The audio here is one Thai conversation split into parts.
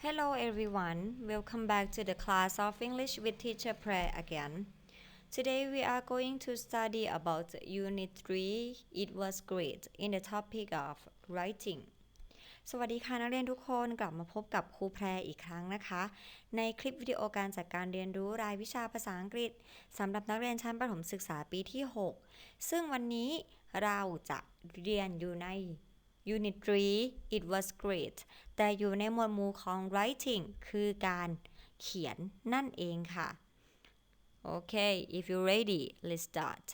Hello everyone, welcome back to the class of English with Teacher Prayer again. Today we are going to study about Unit 3. It was great in the topic of writing. สวัสดีค่ะนักเรียนทุกคนกลับมาพบกับครูแพรอีกครั้งนะคะ ในคลิปวิดีโอการจัดการเรียนรู้รายวิชาภาษาอังกฤษสำหรับนักเรียนชั้นประถมศึกษาปีที่ 6 ซึ่งวันนี้เราจะเรียนอยู่ใน Unit 3 It was great แต่อยู่ในหมวดหมู่ของ writing คือการเขียนนั่นเองค่ะ โอเค if you're ready let's start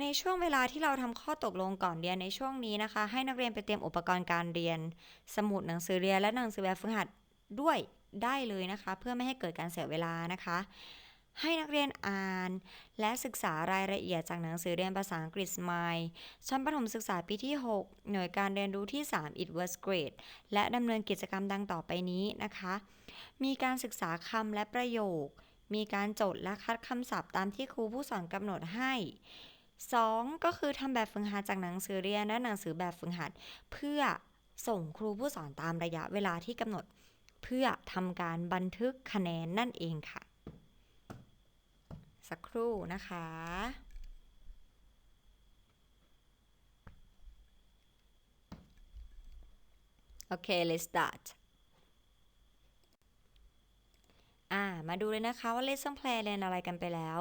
ในช่วงเวลาที่เราทำข้อตกลงก่อนเรียนในช่วงนี้นะคะ ให้นักเรียนไปเตรียมอุปกรณ์การเรียน สมุดหนังสือเรียนและหนังสือแบบฝึกหัดด้วยได้เลยนะคะ เพื่อไม่ให้เกิดการเสียเวลานะคะ ให้นักเรียนอ่าน และศึกษารายละเอียดจากหนังสือเรียนภาษาอังกฤษ Smile ชั้นประถมศึกษาปีที่ 6 หน่วยการเรียนรู้ที่ 3 It was great และดำเนินกิจกรรมดังต่อไปนี้นะคะ มีการศึกษาคำและประโยค มีการจดและคัดคำศัพท์ตามที่ครูผู้สอนกำหนดให้ 2. ก็คือทำแบบฝึกหัดจากหนังสือเรียนและหนังสือแบบฝึกหัด เพื่อส่งครูผู้สอนตามระยะเวลาที่กำหนด เพื่อทำการบันทึกคะแนนนั่นเองค่ะ สักครู่นะคะ โอเค let's start อ่า มาดูเลยนะคะว่า lesson plan เรียนอะไรกันไปแล้ว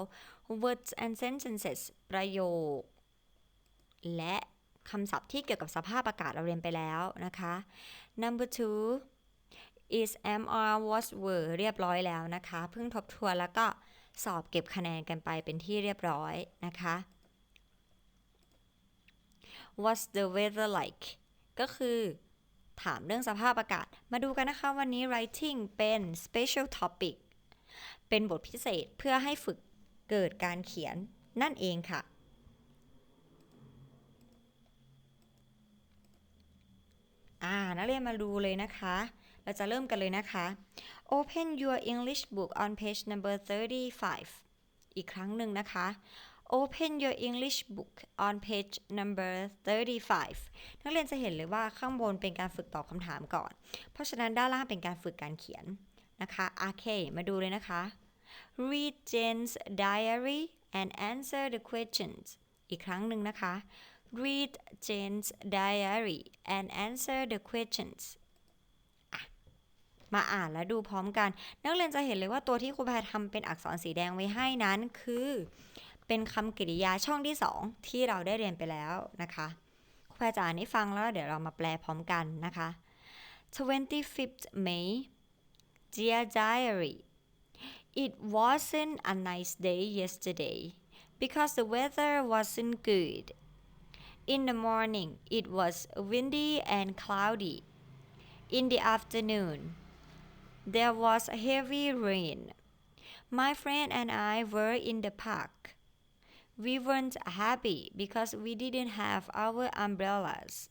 words and sentences ประโยค และคำศัพท์ที่เกี่ยวกับสภาพอากาศเราเรียนไปแล้วนะคะ number two is mr was were เรียบร้อยแล้วนะคะ เพิ่งทบทวนแล้วก็ สอบเก็บคะแนนกันไปเป็นที่เรียบร้อยนะคะ what's the weather like ก็คือถามเรื่องสภาพอากาศ มาดูกันนะคะวันนี้ writing เป็น special topic เป็นบทพิเศษเพื่อให้ฝึกเกิดการเขียนนั่นเองค่ะ อ่า นักเรียนมาดูเลยนะคะ เราจะเริ่มกันเลยนะคะ Open your English book on page number 35 อีกครั้งหนึ่งนะคะ Open your English book on page number 35 นักเรียนจะเห็นเลยว่าข้างบนเป็นการฝึกตอบคำถามก่อน เพราะฉะนั้นด้านล่างเป็นการฝึกการเขียนนะคะโอเค มาดูเลยนะคะ Read Jane's diary and answer the questions อีกครั้งหนึ่งนะคะ Read Jane's diary and answer the questions มาอ่านและดูพร้อมกัน นักเรียนจะเห็นเลยว่าตัวที่ครูแพรทำเป็นอักษรสีแดงไว้ให้นั้นคือ เป็นคำกริยาช่องที่ 2 ที่เราได้เรียนไปแล้วนะคะครูแพรจะอ่านให้ฟังแล้วเดี๋ยวเรามาแปลพร้อมกันนะคะ 25th May Dear Diary It wasn't a nice day yesterday because the weather wasn't good. In the morning, it was windy and cloudy. In the afternoon, there was heavy rain. My friend and I were in the park. We weren't happy because we didn't have our umbrellas.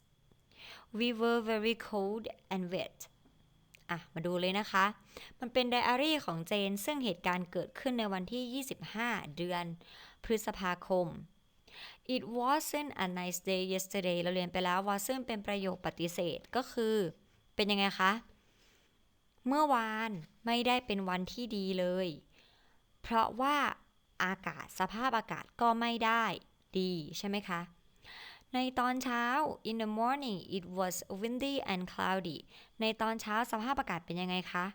We were very cold and wet. อ่ะ มาดูเลยนะคะ มันเป็นไดอารี่ของเจน ซึ่งเหตุการณ์เกิดขึ้นในวันที่ 25 เดือน พฤษภาคม It wasn't a nice day yesterday เราเรียนไปแล้ว wasn't เป็นประโยคปฏิเสธก็คือ เป็นยังไงคะ เมื่อวานไม่ได้เป็นวันที่ดีเลย เพราะว่าอากาศสภาพอากาศก็ไม่ได้ดีใช่ไหมคะ ในตอนเช้า in the morning it was windy and cloudy ในตอนเช้าสภาพอากาศเป็นยังไงคะ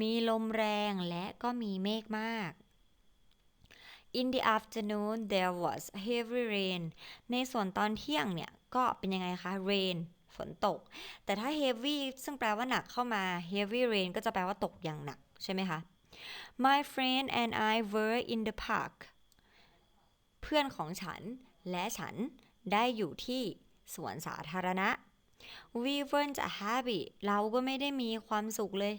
มีลมแรงและก็มีเมฆมาก In the afternoon there was heavy rain ในส่วนตอนเที่ยงเนี่ย ก็เป็นยังไงคะ rain ฝนตก แต่ถ้า heavy ซึ่งแปลว่าหนักเข้ามา heavy rain ก็จะแปลว่าตกอย่างหนัก ใช่ไหมคะ My friend and I were in the park เพื่อนของฉันและฉันได้อยู่ที่สวนสาธารณะ We weren't happy เราก็ไม่ได้มีความสุขเลย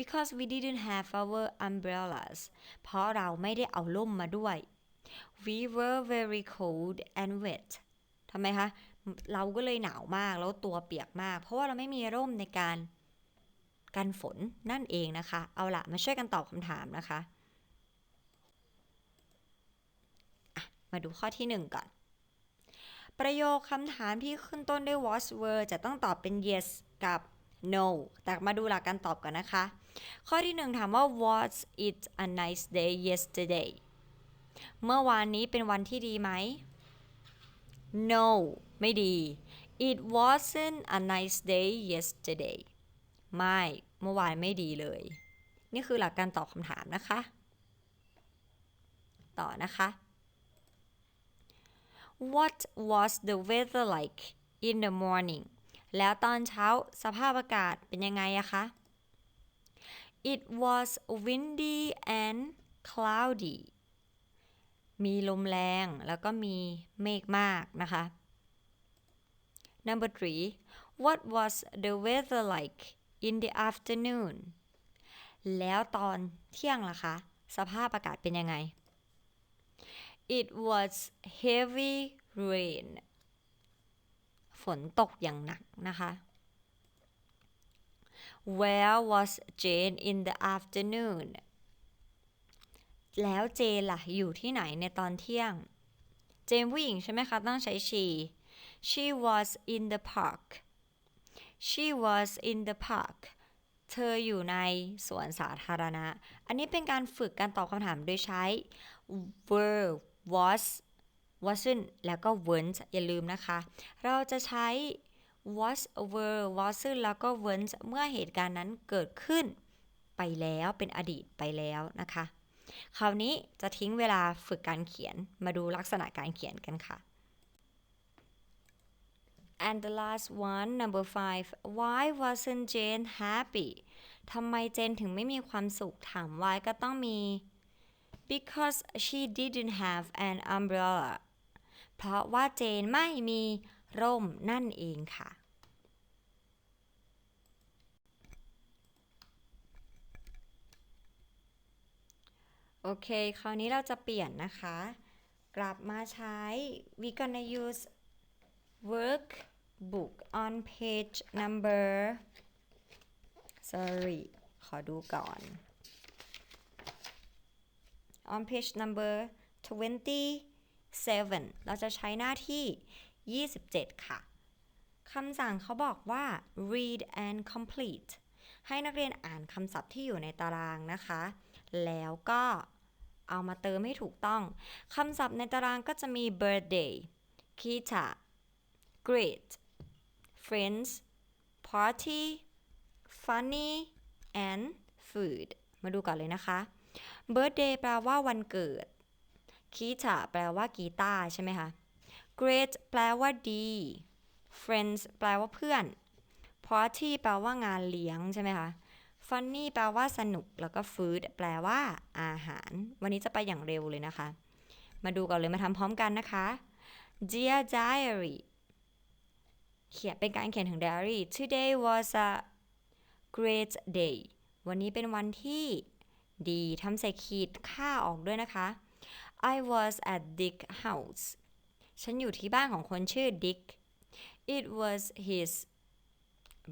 because we didn't have our umbrellas เพราะเราไม่ได้เอาล่มมาด้วย We were very cold and wet ทำไมคะ เราก็เลยหนาวมากแล้วตัวเปียกมาก เพราะว่าเราไม่มีร่มในการกันฝนนั่นเองนะคะ เอาละมาช่วยกันตอบคำถามนะคะะมาดูข้อที่หนึ่งก่อน ประโยคคำถามที่ขึ้นต้นด้วย was were จะต้องตอบเป็น yes กับ no แต่มาดูหลักการตอบก่อนนะคะ ข้อที่หนึ่งถามว่า was it a nice day yesterday เมื่อวานนี้เป็นวันที่ดีไหม no ไม่ดี it wasn't a nice day yesterday ไม่ เมื่อวานไม่ดีเลย นี่คือหลักการตอบคำถามนะคะ ต่อนะคะ What was the weather like in the morning แล้วตอนเช้าสภาพอากาศเป็นยังไงอะคะ It was windy and cloudy มีลมแรงแล้วก็มีเมฆมากนะคะ Number three What was the weather like in the afternoon แล้วตอนเที่ยงล่ะคะ สภาพอากาศเป็นยังไง It was heavy rain ฝนตกอย่างหนักนะคะ Where was Jane in the afternoon แล้วเจนล่ะ อยู่ที่ไหนในตอนเที่ยง เจนผู้หญิงใช่ไหมคะต้องใช้ she she was in the park she was in the park เธออยู่ในสวนสาธารณะ อันนี้เป็นการฝึกการตอบคำถามโดยใช้ were was wasn't แล้วก็ weren't อย่าลืมนะคะ เราจะใช้ was were was, แล้วก็ weren't เมื่อเหตุการณ์นั้นเกิดขึ้นไปแล้วเป็นอดีตไปแล้วนะคะ คราวนี้จะทิ้งเวลาฝึกการเขียนมาดูลักษณะการเขียนกันค่ะ and the last one number five why wasn't Jane happy ทำไมเจนถึงไม่มีความสุขถาม why ก็ต้องมี because she didn't have an umbrella เพราะว่าเจนไม่มี ร่มนั่นเองค่ะ โอเค คราวนี้เราจะเปลี่ยนนะคะ กลับมาใช้ we gonna use workbook on page number sorry ขอดูก่อน on page number 27 เราจะใช้หน้าที่ 27 ค่ะคำสั่งเขาบอกว่า read and complete ให้นักเรียนอ่านคำศัพท์ที่อยู่ในตารางนะคะ แล้วก็เอามาเติมให้ถูกต้อง คำศัพท์ในตารางก็จะมี birthday kita great friends party funny and food มาดูก่อนเลยนะคะ birthday แปลว่าวันเกิด kita แปลว่ากีตาร์ใช่ไหมคะ great แปลว่าดี friends แปลว่าเพื่อน party แปลว่างานเลี้ยงใช่ไหมคะ funny แปลว่าสนุก แล้วก็ food แปลว่าอาหาร วันนี้จะไปอย่างเร็วเลยนะคะ มาดูก่อนเลยมาทำพร้อมกันนะคะ Dear Diary เขียนเป็นการเขียนถึง diary Today was a great day วันนี้เป็นวันที่ดีทำใส่ขีดค่าออกด้วยนะคะ I was at Dick house ฉันอยู่ที่บ้านของคนชื่อ Dick It was his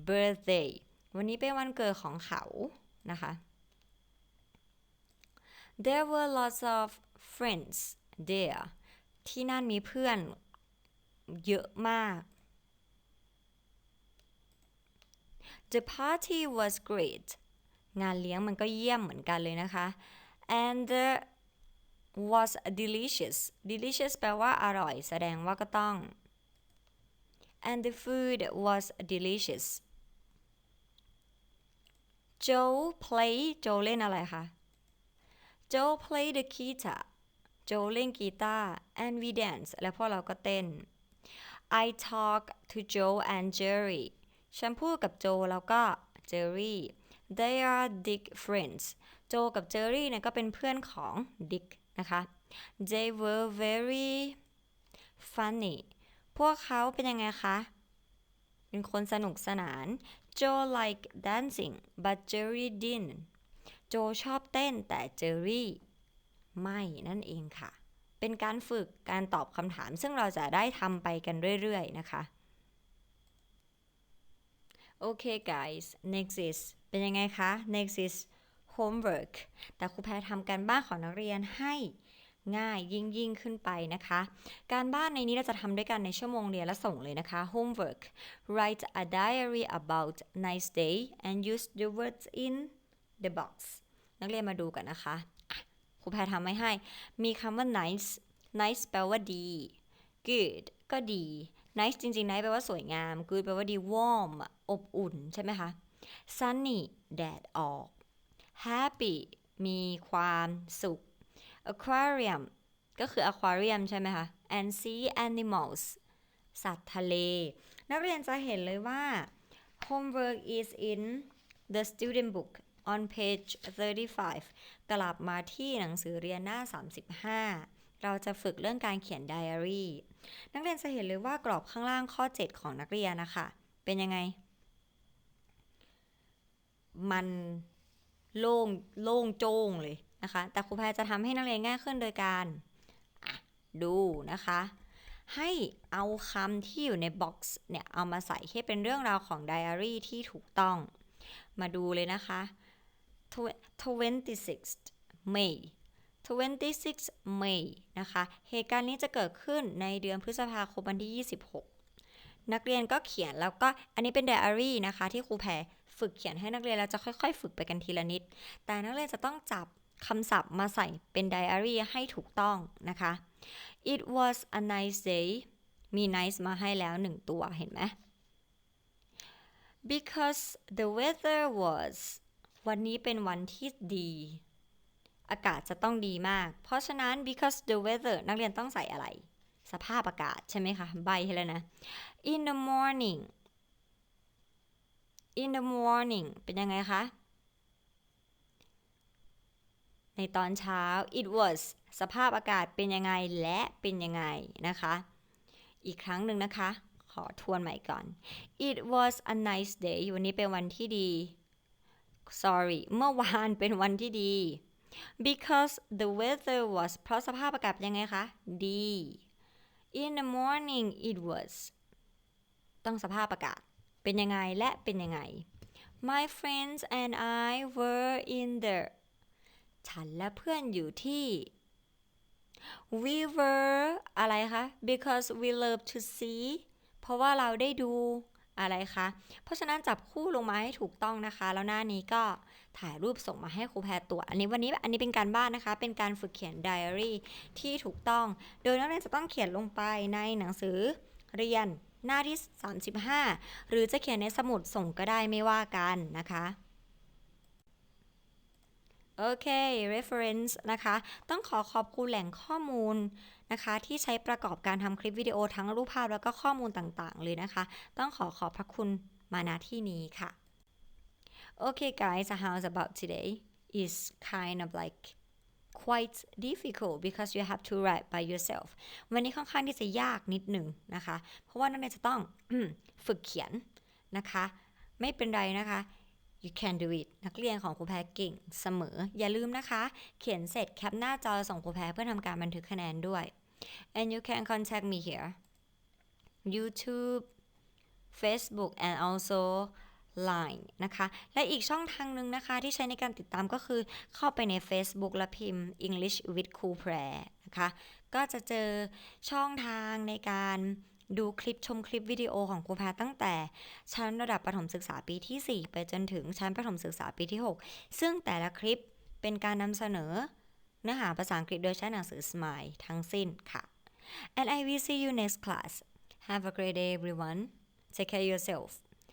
birthday วันนี้เป็นวันเกิดของเขานะคะ There were lots of friends there ที่นั่นมีเพื่อนเยอะมาก The party was great งานเลี้ยงมันก็เยี่ยมเหมือนกันเลยนะคะ and the was delicious delicious แปลว่าอร่อย แสดงว่าก็ต้อง and the food was delicious Joe play Joe เล่นอะไรคะ Joe play the guitar Joe เล่นกีตาร์ and we dance และพวกเราก็เต้น I talk to Joe and Jerry ฉันพูดกับโจแล้วก็ Jerry they are Dick friends โจกับ Jerry เนี่ยก็เป็นเพื่อนของ Dick นะคะ they were very funny พวกเขาเป็นยังไงคะ เป็นคนสนุกสนาน Joe like dancing but Jerry didn't โจชอบเต้นแต่ Jerry ไม่นั่นเองค่ะ เป็นการฝึกการตอบคำถาม ซึ่งเราจะได้ทำไปกันเรื่อยๆนะคะ โอเค guys next is เป็นยังไงคะ next is homework แต่ครูแพรทำการบ้านของนักเรียนให้ง่ายยิ่งยิ่งขึ้นไปนะคะ การบ้านในนี้เราจะทำด้วยกันในชั่วโมงเรียนและส่งเลยนะคะ homework write a diary about nice day and use the words in the box นักเรียนมาดูกันนะคะครูแพรทำไม่ให้ มีคำว่า nice nice แปลว่าดี good ก็ดี nice จริงๆ nice แปลว่าสวยงาม good แปลว่าดี warm อบอุ่นใช่ไหมคะ sunny แดดออก happy มีความสุข aquarium ก็คือ aquarium ใช่ไหมคะ and sea animals สัตว์ทะเล นักเรียนจะเห็นเลยว่า homework is in the student book on page 35 กลับมาที่หนังสือเรียนหน้า 35 เราจะฝึกเรื่องการเขียนไดอารี่ นักเรียนจะเห็นเลยว่ากรอบข้างล่างข้อ 7 ของนักเรียนนะคะ เป็นยังไง มัน โล่งโล่งโจ้งเลยนะคะ แต่ครูแพรจะทำให้นักเรียนง่ายขึ้นโดยการดูนะคะ ให้เอาคำที่อยู่ในบ็อกซ์เนี่ย เอามาใส่ให้เป็นเรื่องราวของไดอารี่ที่ถูกต้อง มาดูเลยนะคะ 26 May 26 May นะคะ เหตุการณ์นี้จะเกิดขึ้นในเดือนพฤษภาคมวันที่ 26 นักเรียนก็เขียนแล้วก็อันนี้เป็นไดอารี่นะคะ ที่ครูแพร ฝึกเขียนให้นักเรียนเราจะค่อยๆ ฝึกไปกันทีละนิด แต่นักเรียนจะต้องจับคำศัพท์มาใส่เป็นไดอารี่ให้ถูกต้องนะคะ It was a nice day มี nice มาให้แล้วหนึ่งตัวเห็นไหม because the weather was วันนี้เป็นวันที่ดี อากาศจะต้องดีมาก เพราะฉะนั้น because the weather นักเรียนต้องใส่อะไร สภาพอากาศใช่ไหมคะ ใบให้แล้วนะ in the morning in the morning เป็นยังไงคะ ในตอนเช้า it was สภาพอากาศเป็นยังไงและเป็นยังไงนะคะ อีกครั้งหนึ่งนะคะ ขอทวนใหม่ก่อน it was a nice day วันนี้เป็นวันที่ดี sorry เมื่อวานเป็นวันที่ดี because the weather was เพราะสภาพอากาศเป็นยังไงคะ ดี in the morning it was ต้องสภาพอากาศ เป็นยังไงและเป็นยังไง my friends and I were in the ฉันและเพื่อนอยู่ที่ we were อะไรคะ because we love to see เพราะว่าเราได้ดูอะไรคะ เพราะฉะนั้นจับคู่ลงมาให้ถูกต้องนะคะ แล้วหน้านี้ก็ถ่ายรูปส่งมาให้ครูแพรตรวจ อันนี้วันนี้อันนี้เป็นการบ้านนะคะ เป็นการฝึกเขียนไดอารี่ที่ถูกต้อง โดยนักเรียนจะต้องเขียนลงไปในหนังสือเรียน หน้าที่ 35 หรือจะเขียนในสมุดส่งก็ได้ไม่ว่ากันนะคะโอเค reference นะคะ ต้องขอขอบคุณแหล่งข้อมูลนะคะ ที่ใช้ประกอบการทำคลิปวิดีโอทั้งรูปภาพแล้วก็ข้อมูลต่างๆ เลยนะคะ ต้องขอขอบพระคุณมาณที่นี้ค่ะ Okay guys how's about today is kind of like quite difficult because you have to write by yourself วันนี้ค่อนข้างที่จะยากนิดหนึ่งนะคะ เพราะว่านักเรียนจะต้องฝึกเขียนนะคะ ไม่เป็นไรนะคะ you can do it นักเรียนของครูแพรเก่งเสมอ อย่าลืมนะคะ เขียนเสร็จแคปหน้าจอส่งครูแพรเพื่อทำการบันทึกคะแนนด้วย and you can contact me here YouTube Facebook and also Line นะคะ และอีกช่องทางหนึ่งนะคะที่ใช้ในการติดตามก็คือเข้าไปใน Facebook และพิมพ์ English with ครูแพรนะคะ ก็จะเจอช่องทางในการดูคลิปชมคลิปวิดีโอของครูแพรตั้งแต่ชั้นระดับประถมศึกษาปีที่ 4 ไปจนถึงชั้นประถมศึกษาปีที่ 6 ซึ่งแต่ละคลิปเป็นการนำเสนอเนื้อหาภาษาอังกฤษโดยใช้หนังสือ Smile ทั้งสิ้นค่ะ and I will see you next class have a great day everyone take care yourself